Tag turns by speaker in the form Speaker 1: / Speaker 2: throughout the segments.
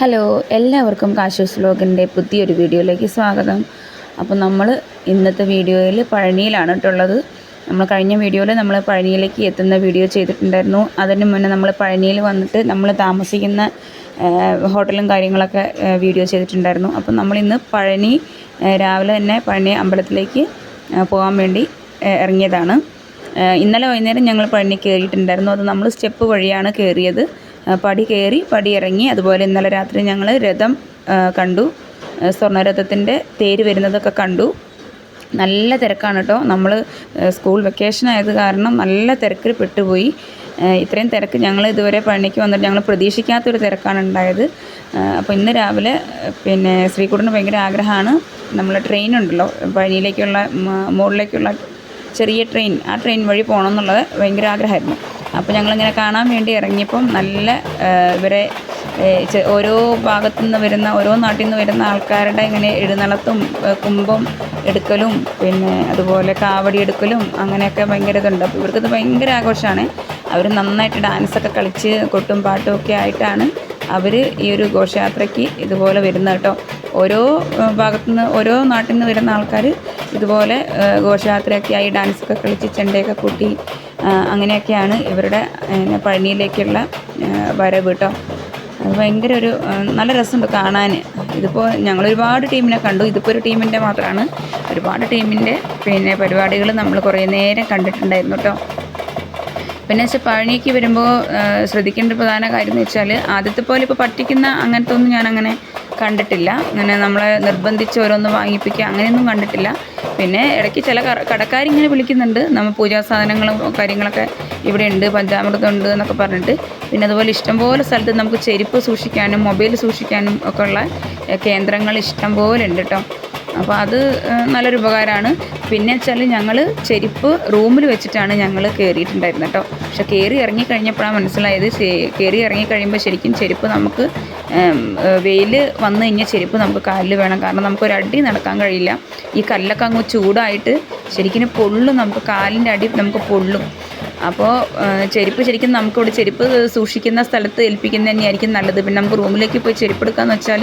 Speaker 1: Hello എല്ലാവർക്കും കാശൂസ് വ്ലോഗിന്റെ പുതിയൊരു വീഡിയോയിലേക്ക് സ്വാഗതം. അപ്പോൾ നമ്മൾ ഇന്നത്തെ വീഡിയോയിൽ പഴനിയിലാണ് കേട്ടുള്ളത് നമ്മൾ കഴിഞ്ഞ വീഡിയോയിൽ നമ്മൾ പഴനിയിലേക്ക് എത്തുന്ന വീഡിയോ ചെയ്തിട്ടുണ്ടായിരുന്നു. അതിന് മുന്നേ നമ്മൾ പഴനിയിൽ വന്നിട്ട് നമ്മൾ താമസിക്കുന്ന ഹോട്ടലും കാര്യങ്ങളൊക്കെ വീഡിയോ ചെയ്തിട്ടുണ്ടായിരുന്നു. അപ്പോൾ നമ്മളിന്ന് പഴനി രാവിലെ തന്നെ പഴനി അമ്പലത്തിലേക്ക് പോകാൻ വേണ്ടി ഇറങ്ങിയതാണ്. ഇന്നലെ വൈകുന്നേരം ഞങ്ങൾ പഴനി കയറിയിട്ടുണ്ടായിരുന്നു. അത് നമ്മൾ സ്റ്റെപ്പ് വഴിയാണ് കയറിയത്. പടി കയറി പടി ഇറങ്ങി. അതുപോലെ ഇന്നലെ രാത്രി ഞങ്ങൾ രഥം കണ്ടു. സ്വർണരഥത്തിന്റെ തേര് വരുന്നതൊക്കെ കണ്ടു. നല്ല തിരക്കാണ് കേട്ടോ നമ്മൾ സ്കൂൾ വെക്കേഷൻ ആയത് കാരണം നല്ല തിരക്കിൽ പെട്ടുപോയി. ഇത്രയും തിരക്ക് ഞങ്ങൾ ഇതുവരെ പണിക്ക് വന്നിട്ട് ഞങ്ങൾ പ്രതീക്ഷിക്കാത്തൊരു തിരക്കാണ് ഉണ്ടായത് അപ്പോൾ ഇന്ന് രാവിലെ പിന്നെ ശ്രീകുടിന് ഭയങ്കര ആഗ്രഹമാണ്. നമ്മൾ ട്രെയിൻ ഉണ്ടല്ലോ പഴനിയിലേക്കുള്ള മുകളിലേക്കുള്ള ചെറിയ ട്രെയിൻ ആ ട്രെയിൻ വഴി പോകണം എന്നുള്ളത് ഭയങ്കര ആഗ്രഹമായിരുന്നു. അപ്പോൾ ഞങ്ങളിങ്ങനെ കാണാൻ വേണ്ടി ഇറങ്ങിയപ്പം നല്ല ഇവരെ ഓരോ ഭാഗത്തു നിന്ന് വരുന്ന ഓരോ നാട്ടിൽ നിന്ന് വരുന്ന ആൾക്കാരുടെ ഇങ്ങനെ എഴുന്നള്ളത്തും കുംഭം എടുക്കലും പിന്നെ അതുപോലെ കാവടി എടുക്കലും അങ്ങനെയൊക്കെ ഭയങ്കര ഇതുണ്ട്. അപ്പോൾ ഇവർക്കത് ഭയങ്കര ആഘോഷമാണ്. അവർ നന്നായിട്ട് ഡാൻസൊക്കെ കളിച്ച് കൊട്ടും പാട്ടും ഒക്കെ ആയിട്ടാണ് അവർ ഈ ഒരു ഘോഷയാത്രയ്ക്ക് ഇതുപോലെ വരുന്നത് കേട്ടോ. ഓരോ ഭാഗത്തു ഭാഗത്തുനിന്ന് ഓരോ നാട്ടിൽ നിന്ന് വരുന്ന ആൾക്കാർ ഇതുപോലെ ഏഹ്, ഘോഷയാത്രയൊക്കെ ആയി ഡാൻസൊക്കെ കളിച്ച് ചെണ്ടയൊക്കെ കൂട്ടി അങ്ങനെയൊക്കെയാണ് ഇവരുടെ പഴനിയിലേക്കുള്ള വരവ് കേട്ടോ അത് ഭയങ്കര ഒരു നല്ല രസമുണ്ട് കാണാൻ ഇതിപ്പോൾ ഞങ്ങൾ ഒരുപാട് ടീമിനെ കണ്ടു. ഇതിപ്പോൾ ഒരു ടീമിന്റെ മാത്രമാണ് ഒരുപാട് ടീമിന്റെ പിന്നെ പരിപാടികൾ നമ്മൾ കുറേ നേരം കണ്ടിട്ടുണ്ടായിരുന്നു കേട്ടോ പിന്നെ വെച്ചാൽ പഴനിക്ക് വരുമ്പോൾ ശ്രദ്ധിക്കേണ്ട പ്രധാന കാര്യം എന്ന് വെച്ചാൽ ആദ്യത്തെ പോലെ ഇപ്പോൾ പറ്റിക്കുന്ന അങ്ങനത്തെ ഒന്നും ഞാനങ്ങനെ കണ്ടിട്ടില്ല. അങ്ങനെ നമ്മളെ നിർബന്ധിച്ച് ഓരോന്ന് വാങ്ങിപ്പിക്കുക അങ്ങനെയൊന്നും കണ്ടിട്ടില്ല. പിന്നെ ഇടയ്ക്ക് ചില കട- കടക്കാരിങ്ങനെ വിളിക്കുന്നുണ്ട്. നമ്മൾ പൂജാ സാധനങ്ങളും കാര്യങ്ങളൊക്കെ ഇവിടെ ഉണ്ട് പഞ്ചാമൃതം ഉണ്ട് എന്നൊക്കെ പറഞ്ഞിട്ട്. പിന്നെ അതുപോലെ ഇഷ്ടംപോലെ സ്ഥലത്ത് നമുക്ക് ചെരുപ്പ് സൂക്ഷിക്കാനും മൊബൈൽ സൂക്ഷിക്കാനും ഒക്കെ ഉള്ള കേന്ദ്രങ്ങൾ ഇഷ്ടംപോലെ ഉണ്ട് കേട്ടോ. അപ്പോൾ അത് നല്ലൊരു ഉപകാരമാണ്. പിന്നെ വെച്ചാൽ ഞങ്ങൾ ചെരുപ്പ് റൂമിൽ വെച്ചിട്ടാണ് ഞങ്ങൾ കയറിയിട്ടുണ്ടായിരുന്നത് കേട്ടോ. പക്ഷെ കയറി ഇറങ്ങി കഴിഞ്ഞപ്പോഴാണ് മനസ്സിലായത് കയറി ഇറങ്ങി കഴിയുമ്പോൾ ശരിക്കും ചെരുപ്പ് നമുക്ക് വെയിൽ വന്നു കഴിഞ്ഞാൽ ചെരുപ്പ് നമുക്ക് കാലിൽ വേണം. കാരണം നമുക്കൊരു അടി നടക്കാൻ കഴിയില്ല. ഈ കല്ലൊക്കെ അങ്ങ് ചൂടായിട്ട് ശരിക്കും പൊള്ളും. നമുക്ക് കാലിന്റെ അടി നമുക്ക് പൊള്ളും. അപ്പോൾ ചെരുപ്പ് ശരിക്കും നമുക്കിവിടെ ചെരുപ്പ് സൂക്ഷിക്കുന്ന സ്ഥലത്ത് ഏൽപ്പിക്കുന്നത് തന്നെയായിരിക്കും നല്ലത്. പിന്നെ നമുക്ക് റൂമിലേക്ക് പോയി ചെരുപ്പ് എടുക്കാന്ന് വെച്ചാൽ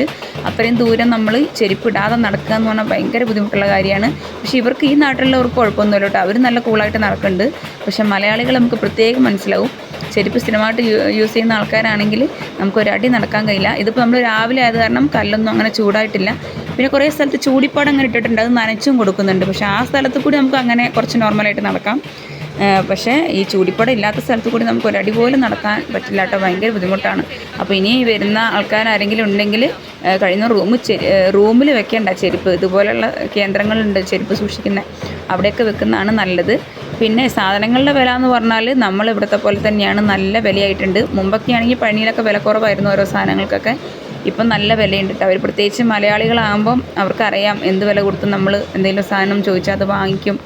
Speaker 1: അത്രയും ദൂരം നമ്മൾ ചെരുപ്പ് ഇടാതെ നടക്കുക എന്ന് പറഞ്ഞാൽ ഭയങ്കര ബുദ്ധിമുട്ടുള്ള കാര്യമാണ്. പക്ഷേ ഇവർക്ക് ഈ നാട്ടിലുള്ളവർക്ക് കുഴപ്പമൊന്നുമില്ല കേട്ടോ. അവർ നല്ല കൂളായിട്ട് നടക്കുന്നുണ്ട്. പക്ഷെ മലയാളികൾ നമുക്ക് പ്രത്യേകം മനസ്സിലാവും. ചെരുപ്പ് സ്ഥിരമായിട്ട് യൂസ് ചെയ്യുന്ന ആൾക്കാരാണെങ്കിൽ നമുക്ക് ഒരു അടി നടക്കാൻ കഴിയില്ല. ഇതിപ്പോൾ നമ്മൾ രാവിലെ ആയത് കാരണം കല്ലൊന്നും അങ്ങനെ ചൂടായിട്ടില്ല. പിന്നെ കുറേ സ്ഥലത്ത് ചൂടിപ്പാട് അങ്ങനെ ഇട്ടിട്ടുണ്ട്. അത് നനച്ചും കൊടുക്കുന്നുണ്ട്. പക്ഷേ ആ സ്ഥലത്ത് കൂടി നമുക്ക് അങ്ങനെ കുറച്ച് നോർമലായിട്ട് നടക്കാം. പക്ഷേ ഈ ചൂടിപ്പടം ഇല്ലാത്ത സ്ഥലത്ത് കൂടി നമുക്ക് ഒരടി പോലും നടക്കാൻ പറ്റില്ല കേട്ടോ ഭയങ്കര ബുദ്ധിമുട്ടാണ്. അപ്പോൾ ഇനി വരുന്ന ആൾക്കാരാരെങ്കിലും ഉണ്ടെങ്കിൽ കഴിയുന്ന റൂം റൂമിൽ വെക്കേണ്ട ചെരുപ്പ്. ഇതുപോലെയുള്ള കേന്ദ്രങ്ങളുണ്ട് ചെരുപ്പ് സൂക്ഷിക്കുന്ന. അവിടെയൊക്കെ വെക്കുന്നതാണ് നല്ലത്. പിന്നെ സാധനങ്ങളുടെ വില എന്ന് പറഞ്ഞാൽ നമ്മൾ ഇവിടുത്തെ പോലെ തന്നെയാണ് നല്ല വിലയായിട്ടുണ്ട്. മുമ്പൊക്കെ ആണെങ്കിൽ പഴനിയിലൊക്കെ വില കുറവായിരുന്നു ഓരോ സാധനങ്ങൾക്കൊക്കെ. ഇപ്പം നല്ല വിലയുണ്ട് കേട്ടോ അവർ പ്രത്യേകിച്ച് മലയാളികളാകുമ്പം അവർക്കറിയാം എന്ത് വില കൊടുത്ത് നമ്മൾ എന്തെങ്കിലും സാധനം ചോദിച്ചാൽ അത് വാങ്ങിക്കും.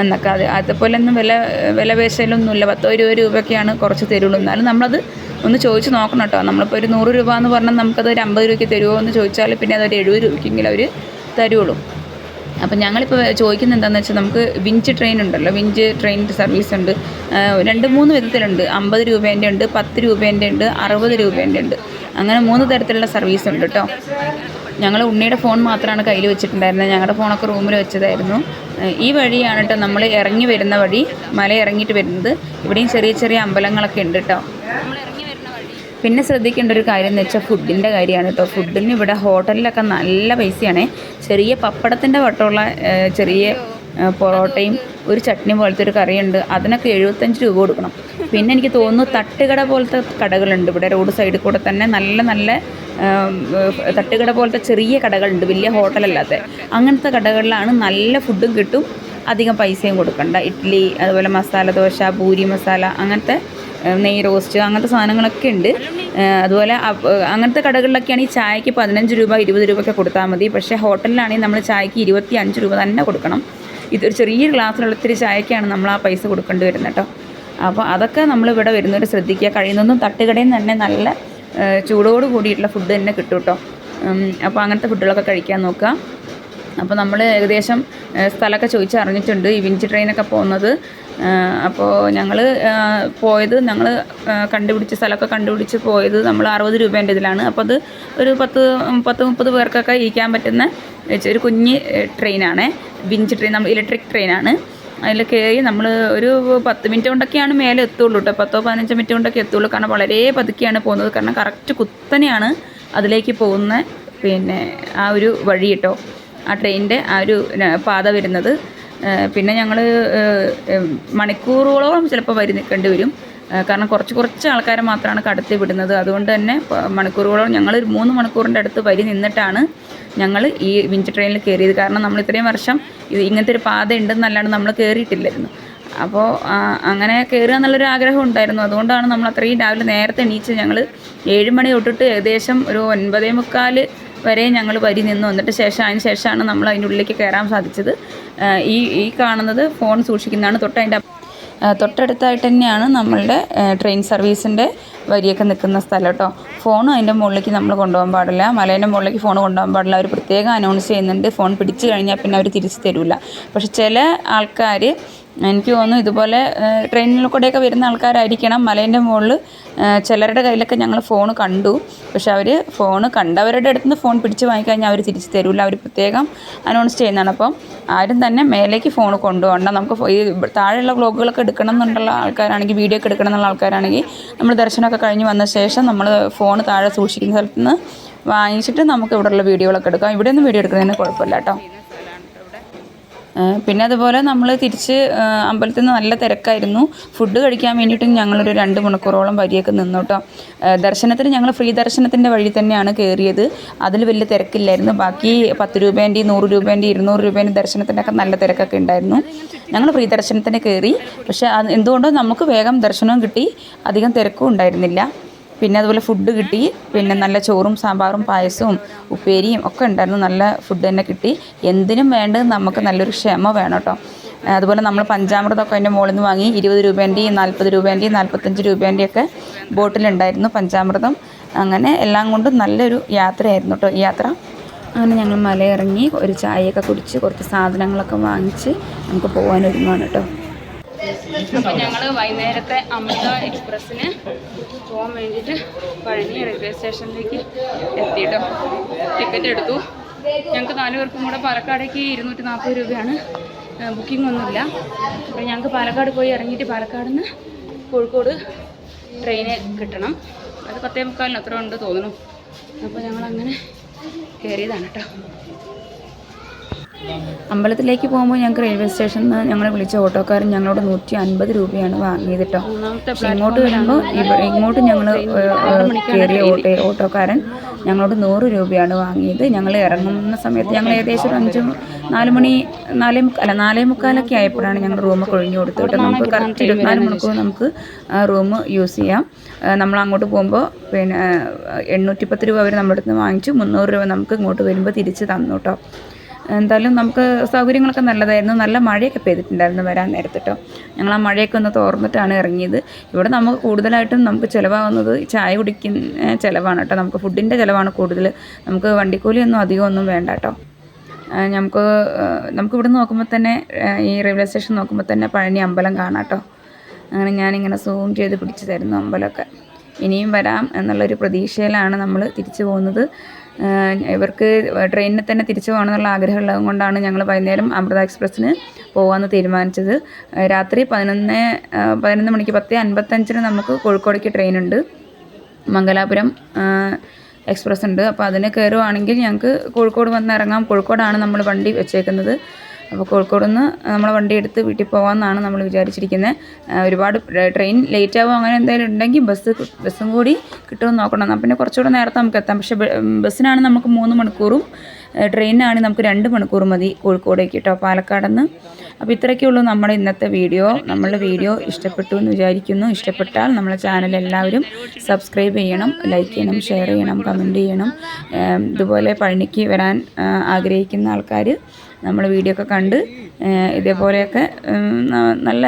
Speaker 1: എന്നൊക്കെ അത് അതുപോലെ ഒന്നും വില വില പേശലൊന്നുമില്ല പത്തോ ഇരുപത് രൂപയൊക്കെയാണ് കുറച്ച് തരുള്ളൂ. എന്നാലും നമ്മളത് ഒന്ന് ചോദിച്ച് നോക്കണം കേട്ടോ. നമ്മളിപ്പോൾ ഒരു നൂറ് രൂപ എന്ന് പറഞ്ഞാൽ നമുക്കത് ഒരു അമ്പത് രൂപയ്ക്ക് തരുമോ എന്ന് ചോദിച്ചാൽ പിന്നെ അതൊരു എഴുപത് രൂപയ്ക്കെങ്കിലും അവർ തരുള്ളൂ. അപ്പം ഞങ്ങളിപ്പോൾ ചോദിക്കുന്നത് എന്താണെന്ന് വെച്ചാൽ നമുക്ക് വിഞ്ച് ട്രെയിൻ ഉണ്ടല്ലോ. വിഞ്ച് ട്രെയിൻ സർവീസ് ഉണ്ട്. രണ്ട് മൂന്ന് വിധത്തിലുണ്ട്. അമ്പത് രൂപേന്റെ ഉണ്ട് പത്ത് രൂപേന്റെ ഉണ്ട് അറുപത് രൂപേന്റെ ഉണ്ട്. അങ്ങനെ മൂന്ന് തരത്തിലുള്ള സർവീസ് ഉണ്ട് കേട്ടോ. ഞങ്ങൾ ഉണ്ണിയുടെ ഫോൺ മാത്രമാണ് കയ്യിൽ വെച്ചിട്ടുണ്ടായിരുന്നത്. ഞങ്ങളുടെ ഫോണൊക്കെ റൂമിൽ വെച്ചതായിരുന്നു. ഈ വഴിയാണ് കേട്ടോ നമ്മൾ ഇറങ്ങി വരുന്ന വഴി മല ഇറങ്ങിയിട്ട് വരുന്നത്. ഇവിടെയും ചെറിയ ചെറിയ അമ്പലങ്ങളൊക്കെ ഉണ്ട് കേട്ടോ പിന്നെ ശ്രദ്ധിക്കേണ്ട ഒരു കാര്യം എന്ന് വെച്ചാൽ ഫുഡിന്റെ കാര്യമാണ് കേട്ടോ ഫുഡിന് ഇവിടെ ഹോട്ടലിലൊക്കെ നല്ല പൈസയാണ്. ചെറിയ പപ്പടത്തിന്റെ വട്ടമുള്ള ചെറിയ പൊറോട്ടയും ഒരു ചട്നി പോലത്തെ ഒരു കറിയുണ്ട്. അതിനൊക്കെ എഴുപത്തഞ്ച് രൂപ കൊടുക്കണം. പിന്നെ എനിക്ക് തോന്നുന്നു തട്ടുകട പോലത്തെ കടകളുണ്ട്. ഇവിടെ റോഡ് സൈഡിൽ കൂടെ തന്നെ നല്ല നല്ല തട്ടുകട പോലത്തെ ചെറിയ കടകളുണ്ട്. വലിയ ഹോട്ടലല്ലാത്ത അങ്ങനത്തെ കടകളിലാണ് നല്ല ഫുഡും കിട്ടും. അധികം പൈസയും കൊടുക്കണ്ട. ഇഡ്ഡലി അതുപോലെ മസാല ദോശ പൂരി മസാല അങ്ങനത്തെ നെയ് റോസ്റ്റ് അങ്ങനത്തെ സാധനങ്ങളൊക്കെ ഉണ്ട്. അതുപോലെ അങ്ങനത്തെ കടകളിലൊക്കെയാണ് ഈ ചായക്ക് പതിനഞ്ച് രൂപ ഇരുപത് രൂപയൊക്കെ കൊടുത്താൽ മതി. പക്ഷേ ഹോട്ടലിലാണെങ്കിൽ നമ്മൾ ചായക്ക് ഇരുപത്തി അഞ്ച് രൂപ തന്നെ കൊടുക്കണം. ഇതൊരു ചെറിയൊരു ഗ്ലാസ്സിലുള്ള ഇത്തിരി ചായക്കാണ് നമ്മൾ ആ പൈസ കൊടുക്കേണ്ടി വരുന്നത് കേട്ടോ. അപ്പോൾ അതൊക്കെ നമ്മൾ ഇവിടെ വരുന്നവർ ശ്രദ്ധിക്കുക. കഴിയുന്നതും തട്ടുകടയിൽ നിന്ന് തന്നെ നല്ല ചൂടോട് കൂടിയിട്ടുള്ള ഫുഡ് തന്നെ കിട്ടും കേട്ടോ. അപ്പോൾ അങ്ങനത്തെ ഫുഡുകളൊക്കെ കഴിക്കാൻ നോക്കുക. അപ്പോൾ നമ്മൾ ഏകദേശം സ്ഥലമൊക്കെ ചോദിച്ച് അറിഞ്ഞിട്ടുണ്ട് ഈ വിഞ്ച് ട്രെയിനൊക്കെ പോകുന്നത് അപ്പോൾ ഞങ്ങൾ പോയത് ഞങ്ങൾ കണ്ടുപിടിച്ച സ്ഥലമൊക്കെ കണ്ടുപിടിച്ച് പോയത് നമ്മൾ അറുപത് രൂപേന്റെ ഇതിലാണ്. അപ്പോൾ അത് ഒരു പത്ത് പത്ത് മുപ്പത് പേർക്കൊക്കെ ഇരിക്കാൻ പറ്റുന്ന ഒരു കുഞ്ഞ് ട്രെയിനാണ്. ബിഞ്ച് ട്രെയിൻ നമ്മൾ ഇലക്ട്രിക് ട്രെയിനാണ്. അതിൽ കയറി നമ്മൾ ഒരു പത്ത് മിനിറ്റ് കൊണ്ടൊക്കെയാണ് മേലെ എത്തുള്ളൂ കേട്ടോ പത്തോ പതിനഞ്ചോ മിനിറ്റ് കൊണ്ടൊക്കെ എത്തുള്ളൂ. കാരണം വളരെ പതുക്കെയാണ് പോകുന്നത്. കാരണം കറക്റ്റ് കുത്തനെയാണ് അതിലേക്ക് പോകുന്ന പിന്നെ ആ ഒരു വഴി കേട്ടോ ആ ട്രെയിനിന്റെ ആ ഒരു പാത വരുന്നത്. പിന്നെ ഞങ്ങൾ മണിക്കൂറുകളോളം ചിലപ്പോൾ വരി നിൽക്കേണ്ടി വരും. കാരണം കുറച്ച് കുറച്ച് ആൾക്കാരെ മാത്രമാണ് കടത്തി വിടുന്നത്. അതുകൊണ്ട് തന്നെ മണിക്കൂറുകളോളം ഞങ്ങൾ ഒരു മൂന്ന് മണിക്കൂറിന്റെ അടുത്ത് വരി നിന്നിട്ടാണ് ഞങ്ങൾ ഈ വിഞ്ച് ട്രെയിനിൽ കയറിയത്. കാരണം നമ്മൾ ഇത്രയും വർഷം ഇത് ഇങ്ങനത്തെ ഒരു പാത ഉണ്ടെന്നല്ലാണ്ട് നമ്മൾ കയറിയിട്ടില്ലായിരുന്നു. അപ്പോൾ അങ്ങനെ കയറുക എന്നുള്ളൊരു ആഗ്രഹം ഉണ്ടായിരുന്നു. അതുകൊണ്ടാണ് നമ്മൾ അത്രയും രാവിലെ നേരത്തെ എണീച്ച് ഞങ്ങൾ ഏഴ് മണി തൊട്ടിട്ട് ഏകദേശം ഒരു ഒൻപതേ മുക്കാൽ വരെ ഞങ്ങൾ വരി നിന്ന്. വന്നിട്ട് ശേഷം അതിന് ശേഷമാണ് നമ്മൾ അതിന്റെ ഉള്ളിലേക്ക് കയറാൻ സാധിച്ചത്. ഈ ഈ കാണുന്നത് ഫോൺ സൂക്ഷിക്കുന്നതാണ്. തൊട്ട് അതിന്റെ തൊട്ടടുത്തായിട്ട് തന്നെയാണ് നമ്മളുടെ ട്രെയിൻ സർവീസിന്റെ വരിയൊക്കെ നിൽക്കുന്ന സ്ഥലം കേട്ടോ. ഫോണും അതിന്റെ മുകളിലേക്ക് നമ്മൾ കൊണ്ടുപോകാൻ പാടില്ല. മലേന്റെ മുകളിലേക്ക് ഫോൺ കൊണ്ടുപോകാൻ പാടില്ല. അവർ പ്രത്യേകം അനൗൺസ് ചെയ്യുന്നുണ്ട്. ഫോൺ പിടിച്ചു കഴിഞ്ഞാൽ പിന്നെ അവർ തിരിച്ചു തരില്ല പക്ഷെ ചില ആൾക്കാർ എനിക്ക് തോന്നുന്നു ഇതുപോലെ ട്രെയിനിൽ കൂടെയൊക്കെ വരുന്ന ആൾക്കാരായിരിക്കണം. മലേന്റെ മുകളിൽ ചിലരുടെ കയ്യിലൊക്കെ ഞങ്ങൾ ഫോൺ കണ്ടു. പക്ഷെ അവർ ഫോൺ കണ്ടവരുടെ അടുത്ത് നിന്ന് ഫോൺ പിടിച്ച് വാങ്ങിക്കഴിഞ്ഞാൽ അവർ തിരിച്ചു തരില്ല അവർ പ്രത്യേകം അനൗൺസ് ചെയ്യുന്നതാണ്. അപ്പം ആരും തന്നെ മേലേക്ക് ഫോൺ കൊണ്ടുപോകണ്ട. നമുക്ക് ഈ താഴെയുള്ള വ്ലോഗുകളൊക്കെ എടുക്കണം എന്നുള്ള ആൾക്കാരാണെങ്കിൽ വീഡിയോ ഒക്കെ എടുക്കണം എന്നുള്ള ആൾക്കാരാണെങ്കിൽ നമ്മൾ ദർശനമൊക്കെ കഴിഞ്ഞ് വന്ന ശേഷം നമ്മൾ ഫോൺ താഴെ സൂക്ഷിക്കുന്ന സ്ഥലത്ത് നിന്ന് വാങ്ങിച്ചിട്ട് നമുക്ക് ഇവിടെയുള്ള വീഡിയോകളൊക്കെ എടുക്കാം. ഇവിടെ നിന്ന് വീഡിയോ എടുക്കുന്നതിന് കുഴപ്പമില്ല കേട്ടോ. പിന്നെ അതുപോലെ നമ്മൾ തിരിച്ച് അമ്പലത്തിൽ നിന്ന് നല്ല തിരക്കായിരുന്നു. ഫുഡ് കഴിക്കാൻ വേണ്ടിയിട്ടും ഞങ്ങളൊരു രണ്ട് മണിക്കൂറോളം വരിയൊക്കെ നിന്നു കേട്ടോ ദർശനത്തിന് ഞങ്ങൾ ഫ്രീ ദർശനത്തിന്റെ വഴി തന്നെയാണ് കയറിയത് അതിൽ വലിയ തിരക്കില്ലായിരുന്നു. ബാക്കി പത്ത് രൂപേന്റെയും നൂറ് രൂപേന്റെയും ഇരുന്നൂറ് രൂപേന്റെ ദർശനത്തിനൊക്കെ നല്ല തിരക്കൊക്കെ ഉണ്ടായിരുന്നു. ഞങ്ങൾ ഫ്രീ ദർശനത്തിന് കയറി പക്ഷേ എന്തുകൊണ്ടോ നമുക്ക് വേഗം ദർശനവും കിട്ടി. അധികം തിരക്കും ഉണ്ടായിരുന്നില്ല. പിന്നെ അതുപോലെ ഫുഡ് കിട്ടി. പിന്നെ നല്ല ചോറും സാമ്പാറും പായസവും ഉപ്പേരിയും ഒക്കെ ഉണ്ടായിരുന്നു. നല്ല ഫുഡ് തന്നെ കിട്ടി. എന്തിനും വേണ്ടത് നമുക്ക് നല്ലൊരു ക്ഷമ വേണം കേട്ടോ. അതുപോലെ നമ്മൾ പഞ്ചാമൃതമൊക്കെ അതിന്റെ മുകളിൽ നിന്ന് വാങ്ങി ഇരുപത് രൂപേന്റെയും നാൽപ്പത് രൂപേന്റെയും നാൽപ്പത്തഞ്ച് രൂപേന്റെയൊക്കെ ബോട്ടിലുണ്ടായിരുന്നു പഞ്ചാമൃതം. അങ്ങനെ എല്ലാം കൊണ്ടും നല്ലൊരു യാത്രയായിരുന്നു കേട്ടോ ഈ യാത്ര. അങ്ങനെ ഞങ്ങൾ മലയിറങ്ങി ഒരു ചായയൊക്കെ കുടിച്ച് കുറച്ച് സാധനങ്ങളൊക്കെ വാങ്ങിച്ച് നമുക്ക് പോകാൻ കേട്ടോ. അപ്പം ഞങ്ങൾ വൈകുന്നേരത്തെ അമൃത എക്സ്പ്രസ്സിന് പോകാൻ വേണ്ടിയിട്ട് പഴനി റെയിൽവേ സ്റ്റേഷനിലേക്ക് എത്തിയിട്ടോ. ടിക്കറ്റ് എടുത്തു. ഞങ്ങൾക്ക് നാല് പേർക്കും കൂടെ പാലക്കാടേക്ക് ഇരുന്നൂറ്റി നാൽപ്പത് രൂപയാണ് ബുക്കിംഗ് ഒന്നുമില്ല. അപ്പം ഞങ്ങൾക്ക് പാലക്കാട് പോയി ഇറങ്ങിയിട്ട് പാലക്കാട് നിന്ന് കോഴിക്കോട് ട്രെയിന് കിട്ടണം. അത് പത്തേ മുക്കാലിന് അത്ര ഉണ്ട് തോന്നുന്നു. അപ്പോൾ ഞങ്ങളങ്ങനെ കയറിയതാണ് കേട്ടോ. അമ്പലത്തിലേക്ക് പോകുമ്പോൾ ഞങ്ങൾക്ക് റെയിൽവേ സ്റ്റേഷനിൽ നിന്ന് ഞങ്ങളെ വിളിച്ച ഓട്ടോക്കാരൻ ഞങ്ങളോട് നൂറ്റി അൻപത് രൂപയാണ് വാങ്ങിയത് കേട്ടോ. പക്ഷെ ഇങ്ങോട്ട് വരുമ്പോൾ ഇങ്ങോട്ട് ഞങ്ങൾ കയറിയ ഓട്ടോ ഓട്ടോക്കാരൻ ഞങ്ങളോട് നൂറ് രൂപയാണ് വാങ്ങിയത്. ഞങ്ങൾ ഇറങ്ങുന്ന സമയത്ത് ഞങ്ങൾ ഏകദേശം ഒരു അഞ്ച് നാല് മണി നാലേ മുക്കാൽ അല്ല നാലേ മുക്കാലൊക്കെ ആയപ്പോഴാണ് ഞങ്ങൾ റൂം കൊഴിഞ്ഞു കൊടുത്തത് കേട്ടോ. നമുക്ക് കറക്റ്റ് ഇരുപത്തിനാല് മണിക്കൂർ നമുക്ക് റൂം യൂസ് ചെയ്യാം. നമ്മൾ അങ്ങോട്ട് പോകുമ്പോൾ പിന്നെ എണ്ണൂറ്റി പത്ത് രൂപ അവർ നമ്മുടെ അടുത്ത് നിന്ന് വാങ്ങിച്ചു. മുന്നൂറ് രൂപ നമുക്ക് ഇങ്ങോട്ട് വരുമ്പോൾ തിരിച്ച് തന്നു കേട്ടോ. എന്തായാലും നമുക്ക് സൗകര്യങ്ങളൊക്കെ നല്ലതായിരുന്നു. നല്ല മഴയൊക്കെ പെയ്തിട്ടുണ്ടായിരുന്നു വരാൻ നേരത്തിട്ടോ. ഞങ്ങൾ ആ മഴയൊക്കെ ഒന്ന് തോർന്നിട്ടാണ് ഇറങ്ങിയത്. ഇവിടെ നമുക്ക് കൂടുതലായിട്ടും നമുക്ക് ചിലവാകുന്നത് ചായ കുടിക്കുന്ന ചിലവാണ് കേട്ടോ. നമുക്ക് ഫുഡിന്റെ ചിലവാണ് കൂടുതൽ. നമുക്ക് വണ്ടിക്കൂലിയൊന്നും അധികം ഒന്നും വേണ്ട കേട്ടോ. നമുക്ക് നമുക്ക് ഇവിടെ നോക്കുമ്പോൾ തന്നെ ഈ റെയിൽവേ സ്റ്റേഷൻ നോക്കുമ്പോൾ തന്നെ പഴനി അമ്പലം കാണാം കേട്ടോ. അങ്ങനെ ഞാനിങ്ങനെ സൂം ചെയ്ത് പിടിച്ചു തരുന്നു അമ്പലമൊക്കെ. ഇനിയും വരാം എന്നുള്ളൊരു പ്രതീക്ഷയിലാണ് നമ്മൾ തിരിച്ചു പോകുന്നത്. ഇവർക്ക് ട്രെയിനിൽ തന്നെ തിരിച്ചു പോകണമെന്നുള്ള ആഗ്രഹമുള്ളത് കൊണ്ടാണ് ഞങ്ങൾ വൈകുന്നേരം അമൃത എക്സ്പ്രസ്സിന് പോകാമെന്ന് തീരുമാനിച്ചത്. രാത്രി പതിനൊന്ന് പതിനൊന്ന് മണിക്ക് പത്ത് അൻപത്തഞ്ചിന് നമുക്ക് കോഴിക്കോടേക്ക് ട്രെയിനുണ്ട്. മംഗലാപുരം എക്സ്പ്രസ് ഉണ്ട് അപ്പോൾ അതിന് കയറുവാണെങ്കിൽ ഞങ്ങൾക്ക് കോഴിക്കോട് വന്ന് ഇറങ്ങാം. കോഴിക്കോടാണ് നമ്മൾ വണ്ടി വെച്ചേക്കുന്നത്. അപ്പോൾ കോഴിക്കോട് നിന്ന് നമ്മൾ വണ്ടി എടുത്ത് വീട്ടിൽ പോകാമെന്നാണ് നമ്മൾ വിചാരിച്ചിരിക്കുന്നത് ഒരുപാട് ട്രെയിൻ ലേറ്റ് ആവും അങ്ങനെ എന്തെങ്കിലും ഉണ്ടെങ്കിൽ ബസ് ബസ്സും കൂടി കിട്ടുമെന്ന് നോക്കണം. എന്നാൽ പിന്നെ കുറച്ചുകൂടെ നേരത്തെ നമുക്ക് എത്താം. പക്ഷേ ബസ്സിനാണ് നമുക്ക് മൂന്ന് മണിക്കൂറും ട്രെയിനിനാണ് നമുക്ക് രണ്ട് മണിക്കൂർ മതി കോഴിക്കോടേക്ക് കേട്ടോ പാലക്കാട് നിന്ന് അപ്പോൾ ഇത്രയൊക്കെ ഉള്ളൂ നമ്മുടെ ഇന്നത്തെ വീഡിയോ. നമ്മളുടെ വീഡിയോ ഇഷ്ടപ്പെട്ടു എന്ന് വിചാരിക്കുന്നു. ഇഷ്ടപ്പെട്ടാൽ നമ്മളെ ചാനൽ എല്ലാവരും സബ്സ്ക്രൈബ് ചെയ്യണം ലൈക്ക് ചെയ്യണം ഷെയർ ചെയ്യണം കമന്റ് ചെയ്യണം. ഇതുപോലെ പഴനിക്ക് വരാൻ ആഗ്രഹിക്കുന്ന ആൾക്കാർ നമ്മൾ വീഡിയോ ഒക്കെ കണ്ട് ഇതേപോലെയൊക്കെ നല്ല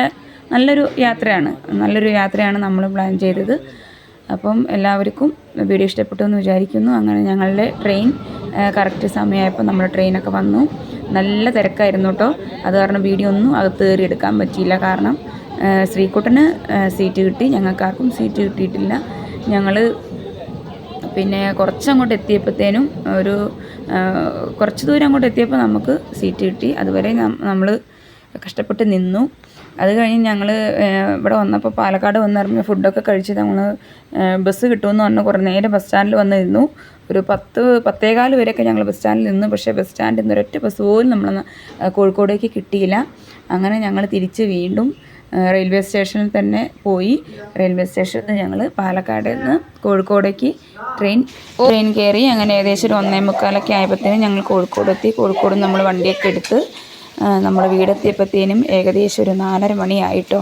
Speaker 1: നല്ലൊരു യാത്രയാണ്. നല്ലൊരു യാത്രയാണ് നമ്മൾ പ്ലാൻ ചെയ്തത്. അപ്പം എല്ലാവർക്കും വീഡിയോ ഇഷ്ടപ്പെട്ടു എന്ന് വിചാരിക്കുന്നു. അങ്ങനെ ഞങ്ങളുടെ ട്രെയിൻ കറക്റ്റ് സമയമായപ്പോൾ നമ്മുടെ ട്രെയിനൊക്കെ വന്നു. നല്ല തിരക്കായിരുന്നു കേട്ടോ അത് കാരണം വീഡിയോ ഒന്നും അകത്ത് കയറി എടുക്കാൻ പറ്റിയില്ല. കാരണം ശ്രീക്കുട്ടന് സീറ്റ് കിട്ടി. ഞങ്ങൾക്കാർക്കും സീറ്റ് കിട്ടിയിട്ടില്ല. ഞങ്ങൾ പിന്നെ കുറച്ചങ്ങോട്ട് എത്തിയപ്പോഴത്തേനും ഒരു കുറച്ച് ദൂരം അങ്ങോട്ട് എത്തിയപ്പോൾ നമുക്ക് സീറ്റ് കിട്ടി. അതുവരെ നമ്മൾ കഷ്ടപ്പെട്ട് നിന്നു. അത് കഴിഞ്ഞ് ഞങ്ങൾ ഇവിടെ വന്നപ്പോൾ പാലക്കാട് വന്നിറങ്ങി ഫുഡൊക്കെ കഴിച്ച് ഞങ്ങൾ ബസ് കിട്ടുമെന്ന് പറഞ്ഞ് കുറേ നേരെ ബസ് സ്റ്റാൻഡിൽ വന്ന് നിന്നു. ഒരു പത്ത് പത്തേകാൽ വരെയൊക്കെ ഞങ്ങൾ ബസ് സ്റ്റാൻഡിൽ നിന്നു. പക്ഷേ ബസ് സ്റ്റാൻഡിൽ നിന്ന് ഒരൊറ്റ ബസ് പോലും നമ്മൾ കോഴിക്കോടേക്ക് കിട്ടിയില്ല. അങ്ങനെ ഞങ്ങൾ തിരിച്ച് വീണ്ടും റെയിൽവേ സ്റ്റേഷനിൽ തന്നെ പോയി. റെയിൽവേ സ്റ്റേഷനിൽ നിന്ന് ഞങ്ങൾ പാലക്കാട് നിന്ന് കോഴിക്കോടേക്ക് ട്രെയിൻ ട്രെയിൻ കയറി അങ്ങനെ ഏകദേശം ഒരു ഒന്നേ മുക്കാലൊക്കെ ആയപ്പോഴത്തേനും ഞങ്ങൾ കോഴിക്കോട് എത്തി. കോഴിക്കോട് നമ്മൾ വണ്ടിയൊക്കെ എടുത്ത് നമ്മൾ വീടെത്തിയപ്പോഴത്തേനും ഏകദേശം ഒരു നാലര മണിയായിട്ടോ.